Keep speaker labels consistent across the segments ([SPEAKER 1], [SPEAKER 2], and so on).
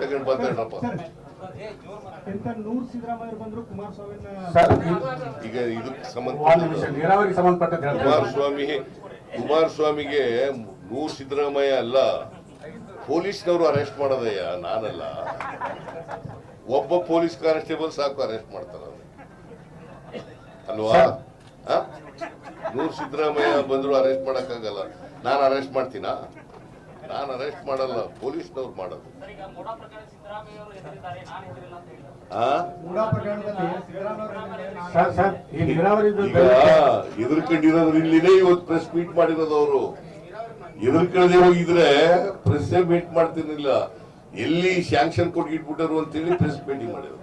[SPEAKER 1] ತಗೊಂಡು
[SPEAKER 2] ಸರ್
[SPEAKER 1] ಈಗ ಇದಕ್ಕೆ
[SPEAKER 2] ಒಂದು
[SPEAKER 1] ಸಂಬಂಧ
[SPEAKER 2] ನಿಮಿಷ ನೀರಾವರಿಗೆ ಸಂಬಂಧಪಟ್ಟಂತೆ ಹೇಳ್ತೀನಿ.
[SPEAKER 1] ಕುಮಾರಸ್ವಾಮಿ ಕುಮಾರಸ್ವಾಮಿಗೆ ನೂರ್ ಸಿದ್ದರಾಮಯ್ಯ ಅಲ್ಲ ಪೊಲೀಸ್ನವರು ಅರೆಸ್ಟ್ ಮಾಡೋದಯ್ಯ ನಾನಲ್ಲ. ಒಬ್ಬ ಪೊಲೀಸ್ ಕಾನ್ಸ್ಟೇಬಲ್ ಸಾಕು ಅರೆಸ್ಟ್ ಮಾಡ್ತಾರ ಅಲ್ವಾ? ಆ? ನೂರ್ ಸಿದ್ದರಾಮಯ್ಯ ಬಂದ್ರು ಅರೆಸ್ಟ್ ಮಾಡಕ್ಕಾಗಲ್ಲ. ನಾನು ಅರೆಸ್ಟ್ ಮಾಡ್ತೀನಾ? ನಾನು ಅರೆಸ್ಟ್ ಮಾಡಲ್ಲ ಪೊಲೀಸ್ನವ್ರು ಮಾಡೋದು.
[SPEAKER 3] ಸರ್, ಈಗ ಮೋಡ ಪ್ರಕರಣ ಸಿದ್ದರಾಮಯ್ಯ ಅವರು ಹೆದರಿದ್ದಾರೆ ನಾನು ಹೆದರಿಲ್ಲ ಅಂತ ಹೇಳಿದ್ದಾರೆ
[SPEAKER 1] ಆ?
[SPEAKER 4] ಮೂಡಾ ಪ್ರಕರಣದಲ್ಲಿ ಸಿದ್ದರಾಮಯ್ಯ
[SPEAKER 2] ಸರ್ ಸರ್ ಈ ನೀರಾವರಿ
[SPEAKER 1] ಈಗ ಎದುರ್ಕೊಂಡಿರೋದು ಇಲ್ಲಿನೇ ಇವತ್ತು ಪ್ರೆಸ್ ಮೀಟ್ ಮಾಡಿರೋದು ಅವರು. ಎದುರ್ಕೊಳ್ಳದೆ ಹೋಗಿದ್ರೆ ಪ್ರೆಸ್ ಮೀಟ್ ಮಾಡ್ತಿರ್ಲಿಲ್ಲ. ಎಲ್ಲಿ ಶಾಂಕ್ಷನ್ ಕೊಟ್ಟು ಇಟ್ಬಿಟ್ಟರು ಅಂತೇಳಿ ಪ್ರೆಸ್ ಮೀಟಿಂಗ್ ಮಾಡಿದ್ರು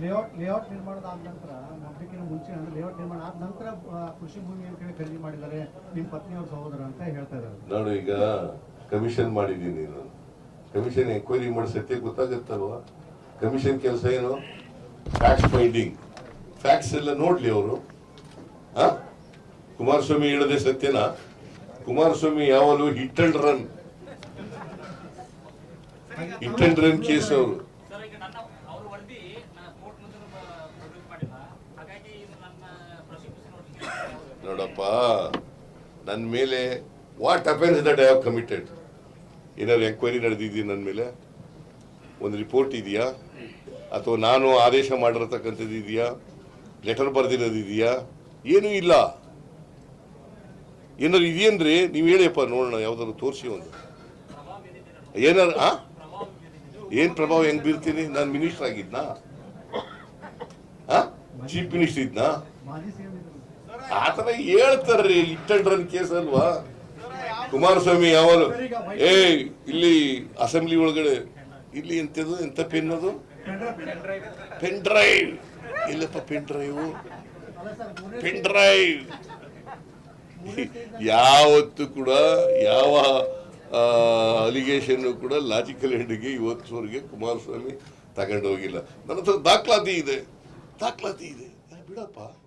[SPEAKER 4] ಲೇಔಟ್ ಲೇಔಟ್ ನಿರ್ಮಾಣದ ಆದ ನಂತರ ಮುಂಚೆ ಅಂದ್ರೆ ಲೇಔಟ್ ನಿರ್ಮಾಣ ಆದ ನಂತರ ಕೃಷಿ ಭೂಮಿ ಖರೀದಿ ಮಾಡಿದ್ದಾರೆ ನಿಮ್ ಪತ್ನಿಯವ್ರ ಸಹೋದರ ಅಂತ ಹೇಳ್ತಾ ಇದ್ದಾರೆ.
[SPEAKER 1] ನಾನು ಈಗ ಕಮಿಷನ್ ಮಾಡಿದ್ದೀನಿ ನಾನು. ಕಮಿಷನ್ ಎಂಕ್ವೈರಿ ಮಾಡಿ ಸತ್ಯ ಗೊತ್ತಾಗತ್ತಲ್ವ? ಕಮಿಷನ್ ಕೆಲಸ ಏನು? ಫ್ಯಾಕ್ಸ್ ಫೈಂಡಿಂಗ್ ಫ್ಯಾಕ್ಟ್ಸ್ ಎಲ್ಲ ನೋಡ್ಲಿ ಅವರು. ಕುಮಾರಸ್ವಾಮಿ ಹೇಳದೆ ಸತ್ಯನಾ? ಕುಮಾರಸ್ವಾಮಿ ಯಾವಾಗಲೂ hit and run hit and run case ಅವರು. ನೋಡಪ್ಪ ನನ್ನ ಮೇಲೆ what offence that I have committed ಏನಾದ್ರು ಎಂಕ್ವೈರಿ ನಡೆದಿದೆಯಾ ನನ್ನ ಮೇಲೆ? ಒಂದು ರಿಪೋರ್ಟ್ ಇದೆಯಾ? ಅಥವಾ ನಾನು ಆದೇಶ ಮಾಡಿರತಕ್ಕಂಥದ್ದು ಇದೆಯಾ? ಲೆಟರ್ ಬರೆದಿರೋದಿದೆಯಾ ಏನೂ ಇಲ್ಲ. ಏನಾದ್ರು ಇದೆಯಂದ್ರೆ ನೀವು ಹೇಳಿಯಪ್ಪ ನೋಡೋಣ, ಯಾವ್ದಾದ್ರು ತೋರಿಸಿ ಒಂದು. ಏನಾರು ಆ? ಏನು ಪ್ರಭಾವ ಹೆಂಗೆ ಬೀರ್ತೀನಿ? ನಾನು ಮಿನಿಸ್ಟರ್ ಆಗಿದ್ನಾ? ಚೀಫ್ ಮಿನಿಸ್ಟರ್ ಇದ್ನಾ?
[SPEAKER 4] ಆ
[SPEAKER 1] ಥರ ಹೇಳ್ತಾರ್ರಿ ಇಟ್ಟಡ್ರನ್ ಕೇಸ್ ಅಲ್ವಾ? ಕುಮಾರಸ್ವಾಮಿ ಅವರು ಏ ಇಲ್ಲಿ ಅಸೆಂಬ್ಲಿ ಒಳಗಡೆ ಇಲ್ಲಿ ಎಂತದ್ದು ಎಂತ ಪೆನ್ ಅದು? Pen drive. ಇಲ್ಲಪ್ಪ, ಪೆನ್ ಡ್ರೈವ್. Pen drive. ಯಾವತ್ತು ಕೂಡ, ಯಾವ ಅಲಿಗೇಷನ್ ಕೂಡ ಲಾಜಿಕಲ್ ಎಂಡ್ಗೆ ಇವತ್ತುವರೆಗೆ ಕುಮಾರಸ್ವಾಮಿ ತಗೊಂಡೋಗಿಲ್ಲ. ನನ್ನ ಹತ್ರ ದಾಖಲಾತಿ ಇದೆ. ದಾಖಲಾತಿ ಇದೆ. ಬಿಡಪ್ಪ.